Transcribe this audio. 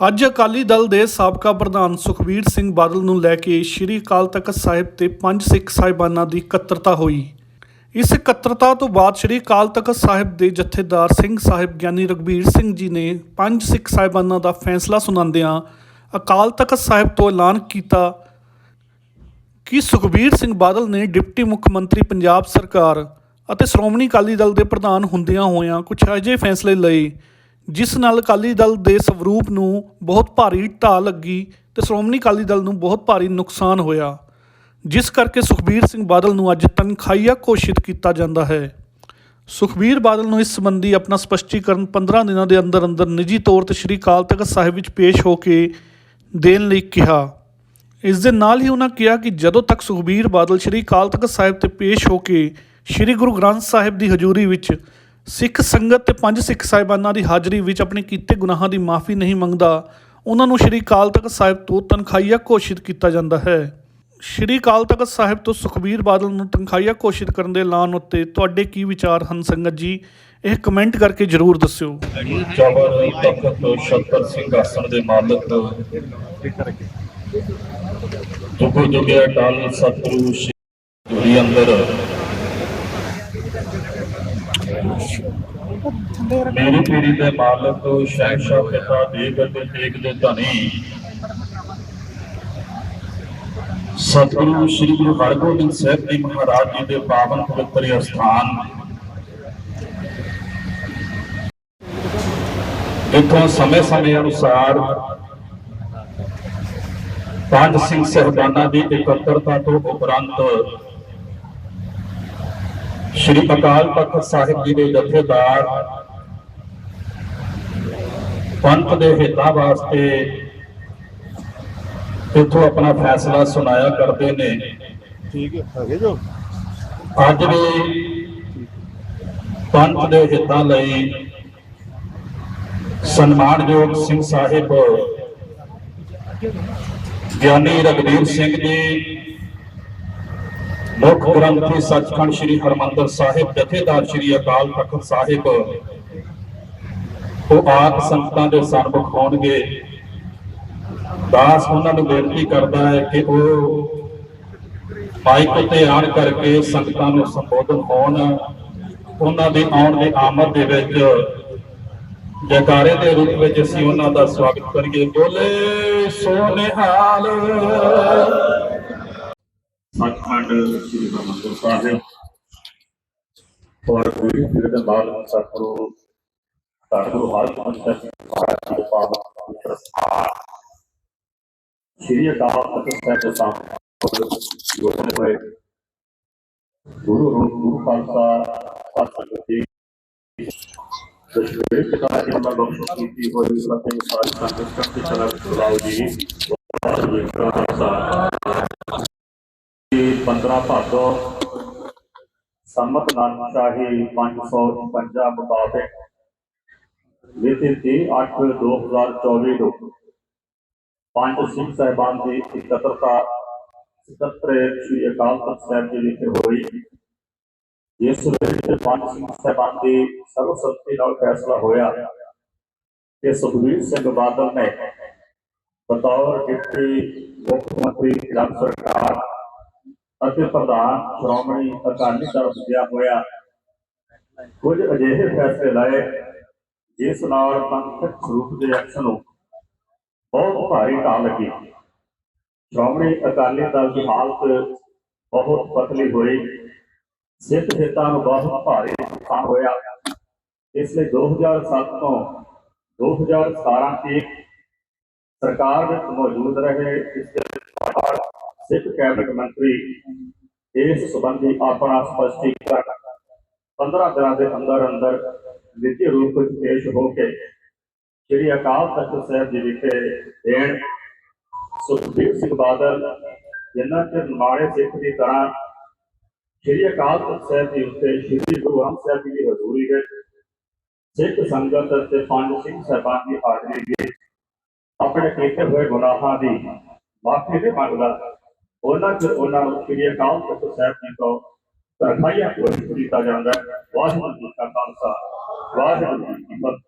ਅੱਜ ਅਕਾਲੀ ਦਲ ਦੇ ਸਾਬਕਾ ਪ੍ਰਧਾਨ ਸੁਖਬੀਰ ਸਿੰਘ ਬਾਦਲ ਨੂੰ ਲੈ ਕੇ ਸ੍ਰੀ ਅਕਾਲ ਤਖਤ ਸਾਹਿਬ ਤੇ ਪੰਜ ਸਿੱਖ ਸਾਹਿਬਾਨਾਂ ਦੀ ਇਕੱਤਰਤਾ ਹੋਈ। ਇਸ ਇਕੱਤਰਤਾ ਤੋਂ ਬਾਅਦ ਸ੍ਰੀ ਅਕਾਲ ਤਖਤ ਸਾਹਿਬ ਦੇ ਜਥੇਦਾਰ ਸਿੰਘ ਸਾਹਿਬ ਗਿਆਨੀ ਰਗਬੀਰ ਸਿੰਘ ਜੀ ਨੇ ਪੰਜ ਸਿੱਖ ਸਾਹਿਬਾਨਾਂ ਦਾ ਫੈਸਲਾ ਸੁਣਾਉਂਦਿਆਂ ਅਕਾਲ ਤਖਤ ਸਾਹਿਬ ਤੋਂ ਐਲਾਨ ਕੀਤਾ ਕਿ ਸੁਖਬੀਰ ਸਿੰਘ ਬਾਦਲ ਨੇ ਡਿਪਟੀ ਮੁੱਖ ਮੰਤਰੀ ਪੰਜਾਬ ਸਰਕਾਰ ਅਤੇ ਸ਼੍ਰੋਮਣੀ ਅਕਾਲੀ ਦਲ ਦੇ ਪ੍ਰਧਾਨ ਹੁੰਦਿਆਂ ਹੋਇਆਂ ਕੁਝ ਅਜਿਹੇ ਫੈਸਲੇ ਲਏ ਜਿਸ ਨਾਲ ਅਕਾਲੀ ਦਲ ਦੇ ਸਵਰੂਪ ਨੂੰ ਬਹੁਤ ਭਾਰੀ ਢਾਹ ਲੱਗੀ ਤੇ ਸ਼੍ਰੋਮਣੀ ਅਕਾਲੀ ਦਲ ਨੂੰ ਬਹੁਤ ਭਾਰੀ ਨੁਕਸਾਨ ਹੋਇਆ। ਜਿਸ ਕਰਕੇ ਸੁਖਬੀਰ ਸਿੰਘ ਬਾਦਲ ਨੂੰ ਅੱਜ ਤਨਖਾਹੀਆ ਘੋਸ਼ਿਤ ਕੀਤਾ ਜਾਂਦਾ ਹੈ। ਸੁਖਬੀਰ ਬਾਦਲ ਨੂੰ ਇਸ ਸੰਬੰਧੀ ਆਪਣਾ ਸਪਸ਼ਟੀਕਰਨ 15 ਦਿਨਾਂ ਦੇ ਅੰਦਰ ਅੰਦਰ ਨਿੱਜੀ ਤੌਰ ਤੇ ਸ੍ਰੀ ਅਕਾਲ ਤਖਤ ਸਾਹਿਬ ਵਿੱਚ ਪੇਸ਼ ਹੋ ਕੇ ਦੇਣ ਲਈ ਕਿਹਾ। ਇਸ ਦੇ ਨਾਲ ਹੀ ਉਹਨਾਂ ਕਿਹਾ ਕਿ ਜਦੋਂ ਤੱਕ ਸੁਖਬੀਰ ਬਾਦਲ ਸ੍ਰੀ ਅਕਾਲ ਤਖਤ ਸਾਹਿਬ ਤੇ ਪੇਸ਼ ਹੋ ਕੇ ਸ੍ਰੀ ਗੁਰੂ ਗ੍ਰੰਥ ਸਾਹਿਬ ਦੀ ਹਜ਼ੂਰੀ ਵਿੱਚ ਸਿੱਖ ਸੰਗਤ ਤੇ ਪੰਜ ਸਿੱਖ ਸਾਹਿਬਾਨਾਂ ਦੀ ਹਾਜ਼ਰੀ ਵਿੱਚ ਆਪਣੇ ਕੀਤੇ ਗੁਨਾਹਾਂ ਦੀ ਮਾਫੀ ਨਹੀਂ ਮੰਗਦਾ, ਉਹਨਾਂ ਨੂੰ ਸ੍ਰੀ ਅਕਾਲ ਤਖਤ ਸਾਹਿਬ ਤੋਂ ਤਨਖਾਹੀਆ ਘੋਸ਼ਿਤ ਕੀਤਾ ਜਾਂਦਾ ਹੈ। ਸ੍ਰੀ ਅਕਾਲ ਤਖਤ ਸਾਹਿਬ ਤੋਂ ਸੁਖਬੀਰ ਬਾਦਲ ਨੂੰ ਤਨਖਾਹੀਆ ਘੋਸ਼ਿਤ ਕਰਨ ਦੇ ਐਲਾਨ ਉੱਤੇ ਤੁਹਾਡੇ ਕੀ ਵਿਚਾਰ ਹਨ ਸੰਗਤ ਜੀ? ਇਹ ਕਮੈਂਟ ਕਰਕੇ ਜਰੂਰ ਦੱਸਿਓ। ਚਵਰ ਤਖਤ ਛਤਰ ਸਿੰਘਾਸਣ ਦੇ ਮਾਲਕ ਜੁਗੋ ਜੁਗਿਆ ਟਾਲ ਸਤਿਗੁਰੂ ਸ਼੍ਰੀ ਅੰਦਰ ਮੇਰੀ ਪੀੜੀ ਦੇ ਮਾਲਕ ਸ਼ਹਿਨशाह ਪਿਤਾ ਦੇਗ ਅਤੇ ਤੇਗ ਦੇ ਧਨੀ। ਸਤਿਗੁਰੂ ਸ਼੍ਰੀ ਗੁਰੂ ਹਰਗੋਬਿੰਦ ਸਾਹਿਬ ਜੀ ਮਹਾਰਾਜ ਜੀ ਦੇ ਪਾਵਨ ਪਵਿੱਤਰ ਅਸਥਾਨ। ਜਿੱਥੋਂ ਸਮੇਂ-ਸਮੇਂ ਅਨੁਸਾਰ ਪੰਜ ਸਿੰਘ ਸਹਿਬਾਨਾਂ ਦੀ ਇਕੱਤਰਤਾ ਤੋਂ ਉਪਰੰਤ ਸ਼੍ਰੀ ਅਕਾਲ ਤਖਤ ਸਾਹਿਬ ਜੀ ਦੇ ਜਥੇਦਾਰ ਪੰਥ ਦੇ ਹਿੱਤਾਂ ਵਾਸਤੇ ਇੱਥੋਂ ਆਪਣਾ ਫੈਸਲਾ ਸੁਣਾਇਆ ਕਰਦੇ ਨੇ। ਠੀਕ ਹੈ ਹੈਗੇ ਜੋ? ਅੱਜ ਦੇ ਪੰਥ ਦੇ ਹਿੱਤਾਂ ਲਈ ਸਨਮਾਨਯੋਗ ਸਿੰਘ ਸਾਹਿਬ ਗਿਆਨੀ ਰਗਵੀਰ ਸਿੰਘ ਜੀ ਮੁੱਖ ਗ੍ਰੰਥੀ ਸੱਚਖੰਡ ਸ੍ਰੀ ਹਰਮੰਦਰ ਸਾਹਿਬ, ਜਥੇਦਾਰ ਸ੍ਰੀ ਅਕਾਲ ਤਖਤ ਸਾਹਿਬ। ਉਹ ਆਪ ਸੰਗਤਾਂ ਦੇ ਸਨਮੁਖ ਹੋਣਗੇ। ਦਾਸ ਉਹਨਾਂ ਨੂੰ ਬੇਨਤੀ ਕਰਦਾ ਹੈ ਕਿ ਉਹ ਮਾਈਕ ਉੱਤੇ ਆਣ ਕਰਕੇ ਸੰਗਤਾਂ ਨੂੰ ਸੰਬੋਧਨ ਹੋਣ। ਉਹਨਾਂ ਦੀ ਆਉਣ ਦੀ ਆਮਦ ਦੇ ਵਿੱਚ ਜੈਕਾਰੇ ਦੇ ਰੂਪ ਵਿੱਚ ਅਸੀਂ ਉਹਨਾਂ ਦਾ ਸਵਾਗਤ ਕਰੀਏ। ਬੋਲੇ ਸੋਨਿਹਾਲ। ਸੱਚਖੰਡ ਸ੍ਰੀ ਹਰਿਮੰਦਰ ਸਾਹਿਬ ਔਰ ਗੁਰੂ ਜੀ ਦੇ ਬਾਲ ਸਤਿਗੁਰੂ ਸਤਿਗੁਰੂ ਹਰਿਗੋਬਿੰਦ ਸਾਹਿਬ ਮਹਾਰਾਜ ਜੀ ਦੇ ਪਾਵਨ ਪਵਿੱਤਰ ਸਥਾਨ ਸ੍ਰੀ ਅਕਾਲ ਤਖਤ ਸਾਹਿਬ ਦੇ ਸਾਹਮਣੇ ਜੋੜਨੇ ਹੋਏ ਗੁਰੂ ਰੂਪ ਗੁਰੂ ਖਾਲਸਾ ਸਤਿਗੁਰੂ ਜੀ ਦਸ਼ਮੇਸ਼ ਪਿਤਾ ਜੀ ਦਾ ਬਖਸ਼ ਕੀਤੀ ਹੋਈ ਅਤੇ ਸਾਰੀ ਸੰਗਤ ਤੇ ਚਲਾ ਚਲਾਓ ਜੀ ਵਾਹਿਗੁਰੂ ਜੀ ਕਾ ਖਾਲਸਾ ਜੀ 15 ਭਾਦੋ ਸੰਮਤ ਨਾਨਕ ਸ਼ਾਹੀ 555 ਮੁਤਾਬਕ ਮਿਤੀ 30/8/2024 ਨੂੰ ਪੰਜ ਸਿੰਘ ਸਾਹਿਬਾਨ ਦੀ ਇਕੱਤਰਤਾ ਇਕੱਤਰੇ ਸ੍ਰੀ ਅਕਾਲ ਤਖਤ ਸਾਹਿਬ ਜੀ ਵਿਖੇ ਹੋਈ। ਜਿਸ ਵਿੱਚ ਪੰਜ ਸਿੰਘ ਸਾਹਿਬਾਨ ਦੀ ਸਰਵਸੰਮਤੀ ਨਾਲ ਫੈਸਲਾ ਹੋਇਆ ਕਿ ਸੁਖਬੀਰ ਸਿੰਘ ਬਾਦਲ ਨੇ ਬਤੌਰ ਡਿਪਟੀ ਮੁੱਖ ਮੰਤਰੀ ਪੰਜਾਬ ਸਰਕਾਰ ਅਤੇ ਪ੍ਰਧਾਨ ਸ਼੍ਰੋਮਣੀ ਅਕਾਲੀ ਦਲ ਹੁੰਦਿਆਂ ਹੋਇਆ। ਕੁਝ ਅਜਿਹੇ ਫੈਸਲੇ ਲਾਏ, ਜਿਸ ਨਾਲ ਪੰਥਕ ਸਰੂਪ ਦੇ ਐਕਸ਼ਨ ਨੂੰ ਬਹੁਤ ਭਾਰੀ ਢਾਹ ਲੱਗੀ। ਸ਼੍ਰੋਮਣੀ ਅਕਾਲੀ ਦਲ ਦੀ ਹਾਲਤ ਬਹੁਤ ਪਤਲੀ ਹੋਈ। ਸਿੱਖ ਹਿੱਤਾਂ ਨੂੰ ਬਹੁਤ ਭਾਰੀ ਨੁਕਸਾਨ ਹੋਇਆ। ਇਸ ਲਈ 2007 ਤੋਂ 2017 ਤੱਕ ਸਰਕਾਰ ਵਿੱਚ ਮੌਜੂਦ ਰਹੇ, ਇਸ ਦੇ ਸਿੱਖ ਕੈਬਨਿਟ ਮੰਤਰੀ ਇਸ ਸਬੰਧੀ ਆਪਣਾ ਸਪਸ਼ਟੀਕਰਨ 15 ਦਿਨਾਂ ਦੇ ਅੰਦਰ ਅੰਦਰ ਨਿੱਜੀ ਰੂਪ ਵਿੱਚ ਪੇਸ਼ ਹੋ ਕੇ ਸ਼੍ਰੀ ਅਕਾਲ ਤਖਤ ਸਾਹਿਬ ਜੀ ਵਿਖੇ ਦੇਣ ਸੁਖਬੀਰ ਸਿੰਘ ਬਾਦਲ ਜਿਨ੍ਹਾਂ ਚਿਰ ਨਿਮਾਣੇ ਸਿੱਖ ਦੀ ਤਰ੍ਹਾਂ ਸ਼੍ਰੀ ਅਕਾਲ ਤਖਤ ਸਾਹਿਬ ਜੀ ਉੱਤੇ ਸ਼੍ਰੀ ਗੁਰੂ ਗ੍ਰੰਥ ਸਾਹਿਬ ਜੀ ਦੀ ਹਜ਼ੂਰੀ ਵਿੱਚ ਸਿੱਖ ਸੰਗਤ ਅਤੇ ਪੰਜ ਸਿੰਘ ਸਾਹਿਬਾਨ ਦੀ ਹਾਜ਼ਰੀ ਵਿੱਚ ਆਪਣੇ ਕੀਤੇ ਹੋਏ ਗੁਨਾਹਾਂ ਦੀ ਮਾਫੀ ਦੇ ਮੰਗਦਾ ਉਹਨਾਂ ਚ ਉਹਨਾਂ ਨੂੰ ਸ਼੍ਰੀ ਅਕਾਲ ਤਖਤ ਸਾਹਿਬ ਜੀ ਤੋਂ ਤਰਖਾਈਆ ਕੋਸ਼ਿਸ਼ ਕੀਤਾ ਜਾਂਦਾ ਹੈ। ਵਾਹਿਗੁਰੂ ਜੀ ਕਾ ਖਾਲਸਾ, ਵਾਹਿਗੁਰੂ ਜੀ ਕੀ ਫਤਿਹ।